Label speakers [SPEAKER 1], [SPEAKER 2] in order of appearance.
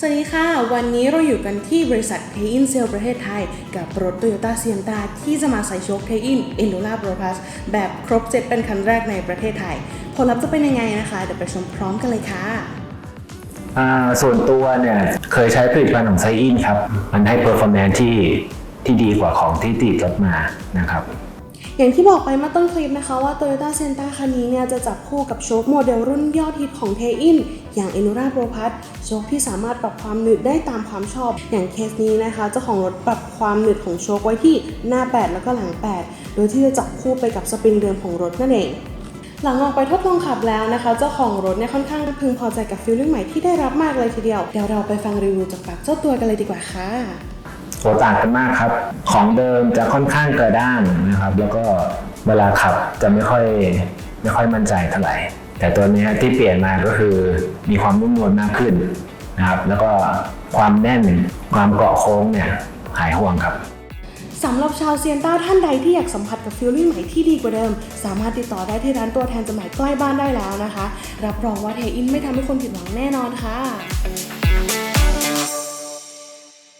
[SPEAKER 1] สวัสดีค่ะ วันนี้เราอยู่กันที่บริษัทเทอินเซลประเทศไทย กับรถ Toyota s i e n t a ที่จะมาใส่โชคเทอิน e n d u r a Pro Plus แบบครบเจ็ตเป็นคันแรกในประเทศไทย ผลลัพธ์จะเป็นยังไงนะคะ เดี๋ยวไปชมพร้อมกันเลยค่ะ
[SPEAKER 2] ส่วนตัวเนี่ยเคยใช้ผลิตภัณฑ์ของไซอินครับ มันให้ performance ที่ที่ดีกว่าของที่ติดรถมานะครับ
[SPEAKER 1] อย่างที่บอกไปเมื่อต้นคลิปนะคะว่า Toyota s e n t a คันนี้เนี่ยจะจับคู่กับโชคโมเดลรุ่นยอดฮิตของเทอินอย่าง e n u r a Pro Plus โชคที่สามารถปรับความหนืดได้ตามความชอบ อย่างเคสนี้นะคะเจ้าของรถปรับความหนืดของโชคไว้ที่หน้า 8 แล้วก็หลัง 8 โดยที่จะจับคู่ไปกับสปริงเดิมของรถนั่นเองหลังออกไปทดลองขับแล้วนะคะ เจ้าของรถเนี่ยค่อนข้างพึงพอใจกับฟีลลิ่งใหม่ที่ได้รับมากเลยทีเดียว เดี๋ยวเราไปฟังรีวิวจากปากเจ้าตัวกันเลยดีกว่าค่ะ
[SPEAKER 2] โหต่างกันมากครับ ของเดิมจะค่อนข้างกระด้างนะครับ แล้วก็เวลาขับจะไม่ค่อยไม่ค่อยมั่นใจเท่าไหร่ แต่ตัวนี้ที่เปลี่ยนมาก็คือมีความนุ่มนวลมากขึ้นนะครับ แล้วก็ความแน่นความเกาะโค้งเนี่ยหายห่วงครับ
[SPEAKER 1] สำหรับชาวเซียนต้าท่านใดที่อยากสัมผัสกับฟีลลิ่งใหม่ที่ดีกว่าเดิม สามารถติดต่อได้ที่ร้านตัวแทนจำหน่ายใกล้บ้านได้แล้วนะคะ รับรองว่าเทอินไม่ทำให้คนผิดหวังแน่นอนค่ะ